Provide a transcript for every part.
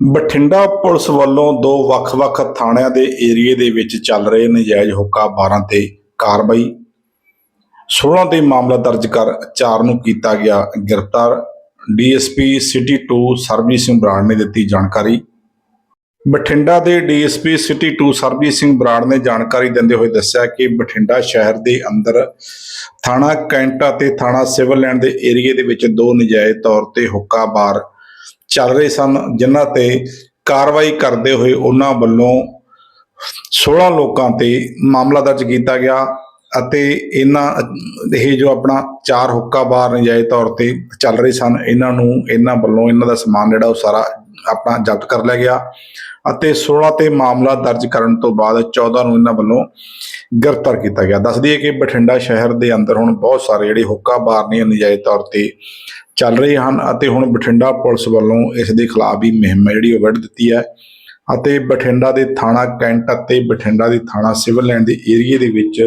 Bathinda police ਵੱਲੋਂ ਦੋ ਵੱਖ-ਵੱਖ ਥਾਣਿਆਂ ਦੇ ਏਰੀਏ ਦੇ ਵਿੱਚ ਚੱਲ ਰਹੇ ਨਜਾਇਜ਼ ਹੁੱਕਾ ਬਾਰਾਂ ਤੇ ਕਾਰਵਾਈ। 16 ਤੇ ਮਾਮਲਾ ਦਰਜ ਕਰ 4 ਨੂੰ ਕੀਤਾ ਗਿਆ ਗ੍ਰਿਫਤਾਰ। ਡੀਐਸਪੀ ਸਿਟੀ 2 ਸਰਬਜੀਤ ਸਿੰਘ ਬਰਾੜ ਨੇ ਦਿੱਤੀ ਜਾਣਕਾਰੀ। ਬਠਿੰਡਾ ਦੇ ਡੀਐਸਪੀ ਸਿਟੀ 2 ਸਰਬਜੀਤ ਸਿੰਘ ਬਰਾੜ ਨੇ ਜਾਣਕਾਰੀ ਦਿੰਦੇ ਹੋਏ ਦੱਸਿਆ ਕਿ ਬਠਿੰਡਾ ਸ਼ਹਿਰ ਦੇ ਅੰਦਰ ਥਾਣਾ ਕੈਂਟਾ ਤੇ ਥਾਣਾ ਸਿਵਲ ਲੈਂਡ ਦੇ ਏਰੀਏ ਦੇ ਵਿੱਚ ਦੋ ਨਜਾਇਜ਼ ਤੌਰ ਤੇ ਹੁੱਕਾ ਬਾਰ ਚੱਲ ਰਹੇ ਸਨ, ਜਿਨ੍ਹਾਂ ਤੇ ਕਾਰਵਾਈ ਕਰਦੇ ਹੋਏ ਉਹਨਾਂ ਵੱਲੋਂ 16 ਲੋਕਾਂ ਤੇ ਮਾਮਲਾ ਦਰਜ ਕੀਤਾ ਗਿਆ ਅਤੇ ਇਹਨਾਂ, ਇਹ ਜੋ ਆਪਣਾ ਚਾਰ ਹੁੱਕਾ ਬਾਰ ਨਜਾਇਜ਼ ਤੌਰ ਤੇ ਚੱਲ ਰਹੇ ਸਨ, ਇਹਨਾਂ ਨੂੰ, ਇਹਨਾਂ ਵੱਲੋਂ ਇਹਨਾਂ ਦਾ ਸਮਾਨ ਜਿਹੜਾ ਉਹ ਸਾਰਾ ਆਪਣਾ ਜ਼ਬਤ ਕਰ ਲਿਆ ਗਿਆ ਅਤੇ 16 ਤੇ ਮਾਮਲਾ ਦਰਜ ਕਰਨ ਤੋਂ ਬਾਅਦ 14 ਨੂੰ ਇਹਨਾਂ ਵੱਲੋਂ ਗ੍ਰਿਫਤਾਰ ਕੀਤਾ ਗਿਆ। ਦੱਸ ਦਈਏ ਕਿ ਬਠਿੰਡਾ ਸ਼ਹਿਰ ਦੇ ਅੰਦਰ ਹੁਣ ਬਹੁਤ ਸਾਰੇ ਜਿਹੜੇ ਹੁੱਕਾ ਬਾਰ ਨੇ, ਨਜਾਇਜ਼ ਤੌਰ ਤੇ ਚੱਲ ਰਹੇ ਹਨ ਅਤੇ ਹੁਣ ਬਠਿੰਡਾ ਪੁਲਿਸ ਵੱਲੋਂ ਇਸ ਦੇ ਖਿਲਾਫ ਵੀ ਮੁਹਿੰਮ ਹੈ, ਜਿਹੜੀ ਉਹ ਵੱਢ ਦਿੱਤੀ ਹੈ ਅਤੇ ਬਠਿੰਡਾ ਦੇ ਥਾਣਾ ਕੈਂਟ ਅਤੇ ਬਠਿੰਡਾ ਦੇ ਥਾਣਾ ਸਿਵਲ ਲੈਂਡ ਦੇ ਏਰੀਏ ਦੇ ਵਿੱਚ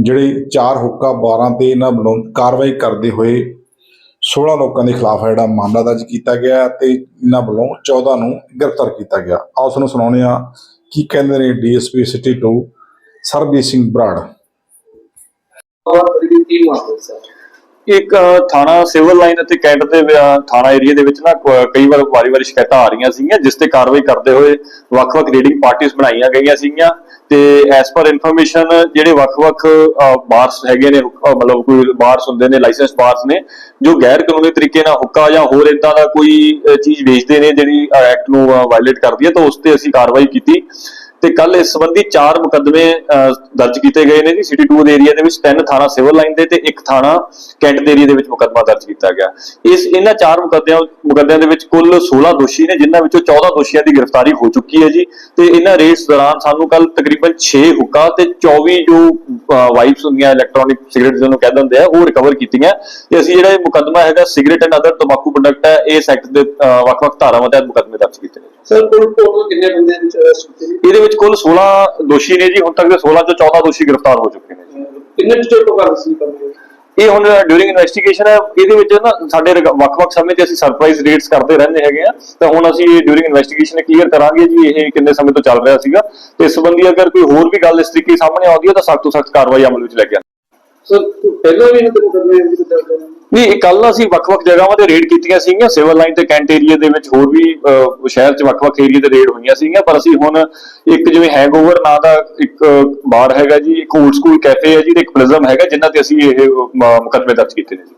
ਜਿਹੜੇ ਚਾਰ ਹੁੱਕਾ 12 ਤੇ ਇਹਨਾਂ ਵੱਲੋਂ ਕਾਰਵਾਈ ਕਰਦੇ ਹੋਏ 16 ਲੋਕਾਂ ਦੇ ਖਿਲਾਫ ਜਿਹੜਾ ਮਾਮਲਾ ਦਰਜ ਕੀਤਾ ਗਿਆ ਤੇ ਇਹਨਾਂ ਵੱਲੋਂ 14 ਨੂੰ ਗ੍ਰਿਫਤਾਰ ਕੀਤਾ ਗਿਆ। ਆਓ ਤੁਹਾਨੂੰ ਸੁਣਾਉਂਦੇ ਆ ਕੀ ਕਹਿੰਦੇ ਨੇ ਡੀਐਸਪੀ ਸਿਟੀ 2 ਸਰਬਜੀਤ ਸਿੰਘ ਬਰਾੜ। ਇੱਕ ਥਾਣਾ ਸਿਵਲ ਲਾਈਨ ਅਤੇ ਕੈਂਟ ਦੇ ਥਾਣਾ ਏਰੀਆ ਦੇ ਵਿੱਚ ਨਾ ਕਈ ਵਾਰ ਵਾਰੀ-ਵਾਰੀ ਸ਼ਿਕਾਇਤਾਂ ਆ ਰਹੀਆਂ ਸੀਗੀਆਂ, ਜਿਸ ਤੇ ਕਾਰਵਾਈ ਕਰਦੇ ਹੋਏ ਵੱਖ-ਵੱਖ ਰੀਡਿੰਗ ਪਾਰਟੀਆਂ ਬਣਾਈਆਂ ਗਈਆਂ ਸੀਗੀਆਂ। ਤੇ ਐਸ ਪਰ ਇਨਫੋਰਮੇਸ਼ਨ ਜਿਹੜੇ ਵੱਖ-ਵੱਖ ਬਾਰਸ ਹੈਗੇ ਨੇ ਮਤਲਬ ਕੋਈ ਬਾਰਸ ਹੁੰਦੇ ਨੇ, ਲਾਇਸੈਂਸ ਬਾਰਸ ਨੇ, ਜੋ ਗੈਰ ਕਾਨੂੰਨੀ ਤਰੀਕੇ ਨਾਲ ਹੁੱਕਾ ਜਾਂ ਹੋਰ ਇਦਾਂ ਦਾ ਕੋਈ ਚੀਜ਼ ਵੇਚਦੇ ਨੇ, ਜਿਹੜੀ ਐਕਟ ਨੂੰ ਵਾਇਲੇਟ ਕਰਦੀ ਹੈ, ਤਾਂ ਉਸ ਤੇ ਅਸੀਂ ਕਾਰਵਾਈ ਕੀਤੀ। ਤੇ ਕੱਲ ਇਸ ਸੰਬੰਧੀ ਚਾਰ ਮੁਕੱਦਮੇ ਦਰਜ ਕੀਤੇ ਗਏ ਨੇ ਜੀ। ਸਿਟੀ 2 ਦੇ ਏਰੀਆ ਦੇ ਵਿੱਚ ਤਿੰਨ ਥਾਣਾ ਸਿਵਲ ਲਾਈਨ ਦੇ ਤੇ ਇੱਕ ਥਾਣਾ ਕੈਂਟ ਦੇ ਏਰੀਆ ਦੇ ਵਿੱਚ ਮੁਕੱਦਮਾ ਦਰਜ ਕੀਤਾ ਗਿਆ। ਇਸ ਇਹਨਾਂ ਚਾਰ ਮੁਕੱਦਮਿਆਂ ਮੁਕੱਦਮਿਆਂ ਦੇ ਵਿੱਚ ਕੁੱਲ 16 ਦੋਸ਼ੀ ਨੇ ਜਿਨ੍ਹਾਂ ਵਿੱਚੋਂ 14 ਦੋਸ਼ੀਆਂ ਦੀ ਗ੍ਰਿਫਤਾਰੀ ਹੋ ਚੁੱਕੀ ਹੈ ਜੀ। ਤੇ ਇਹਨਾਂ ਰੇਡਸ ਦੌਰਾਨ ਸਾਨੂੰ ਕੱਲ ਤਕਰੀਬਨ 6 ਹੁੱਕਾ ਤੇ 24 ਜੋ ਵਾਈਪਸ ਹੁੰਦੀਆਂ ਇਲੈਕਟ੍ਰੋਨਿਕ ਸਿਗਰਟ ਜਿਹਨੂੰ ਕਹਿੰਦੇ ਹੁੰਦੇ ਆ ਉਹ ਰਿਕਵਰ ਕੀਤੀਆਂ। ਤੇ ਅਸੀਂ ਜਿਹੜਾ ਇਹ ਮੁਕੱਦਮਾ ਹੈਗਾ ਸਿਗਰਟ ਐਂਡ ਅਦਰ ਤੰਬਾਕੂ ਪ੍ਰੋਡਕਟ ਹੈ ਇਸ ਐਕਟ ਦੇ ਵੱਖ-ਵੱਖ ਧਾਰਾਵਾਂ ਤਹਿਤ ਮੁਕੱਦਮੇ ਦਰਜ ਕੀਤੇ ਨੇ। ਸਰ ਕੋਲ ਟੋਟਲ ਕਿੰਨੇ ਬੰਦੇ ਅਰੈਸਟ ਕੀਤੇ? ਇਹਦੇ ਵਿੱਚ ਕੁੱਲ 16 ਦੋਸ਼ੀ ਨੇ ਜੀ ਹੁਣ ਤੱਕ ਦੇ 16 ਚੋਂ 14 ਦੋਸ਼ੀ ਗ੍ਰਿਫਤਾਰ ਹੋ ਚੁੱਕੇ ਨੇ ਕਿੰਨੇ ਟੋਟਲ ਕਰ ਸੀ ਇਹ ਹੁਣ ਡਿਊਰਿੰਗ ਇਨਵੈਸਟੀਗੇਸ਼ਨ ਹੈ ਇਹਦੇ ਵਿੱਚ ਨਾ ਸਾਡੇ ਵੱਖ-ਵੱਖ ਸਮੇਂ ਤੇ ਅਸੀਂ ਸਰਪ੍ਰਾਈਜ਼ ਰੇਡਸ ਕਰਦੇ ਰਹਿੰਦੇ ਹੈਗੇ ਆ। ਤਾਂ ਹੁਣ ਅਸੀਂ ਇਹ ਡਿਊਰਿੰਗ ਇਨਵੈਸਟੀਗੇਸ਼ਨ ਕਲੀਅਰ ਕਰਾਂਗੇ ਜੀ ਇਹ ਕਿੰਨੇ ਸਮੇਂ ਤੋਂ ਚੱਲ ਰਿਹਾ ਸੀਗਾ। ਤੇ ਇਸ ਸੰਬੰਧੀ ਅਗਰ ਕੋਈ ਹੋਰ ਵੀ ਗੱਲ ਇਸ ਤਰੀਕੇ ਸਾਹਮਣੇ ਆਉਂਦੀ ਹੈ ਤਾਂ ਸਖਤ ਤੋਂ ਸਖਤ ਕਾਰਵਾਈ ਅਮਲ ਵਿੱਚ ਲੈ ਕੇ ਸਰ ਪਹਿਲਾਂ ਵੀ ਇਹਨਾਂ ਦੇ ਮੁਕਦਮੇ ਵਿੱਚ ਦਰਜ ਨੇ ਨਹੀਂ ਇਹ ਕੱਲ ਅਸੀਂ ਵੱਖ-ਵੱਖ ਜਗ੍ਹਾਵਾਂ ਤੇ ਰੇਡ ਕੀਤੀਆਂ ਸੀਗੀਆਂ। ਸਿਵਲ ਲਾਈਨ ਤੇ ਕੈਂਟ ਏਰੀਆ ਦੇ ਵਿੱਚ ਹੋਰ ਵੀ ਅਹ, ਸ਼ਹਿਰ 'ਚ ਵੱਖ-ਵੱਖ ਏਰੀਆ ਤੇ ਰੇਡ ਹੋਈਆਂ ਸੀਗੀਆਂ। ਪਰ ਅਸੀਂ ਹੁਣ ਇੱਕ ਜਿਵੇਂ ਹੈਂਗਓਵਰ ਨਾਂ ਦਾ ਇੱਕ ਬਾਰ ਹੈਗਾ ਜੀ ਇੱਕ 올ਡ ਸਕੂਲ ਕੈਫੇ ਹੈ ਜੀ ਤੇ ਇੱਕ ਪ੍ਰਿਜ਼ਮ ਹੈਗਾ ਜਿਨ੍ਹਾਂ ਤੇ ਅਸੀਂ ਇਹ ਅਹ, ਮ- ਮੁਕੱਦਮੇ ਦਰਜ ਕੀਤੇ ਨੇ ਜੀ।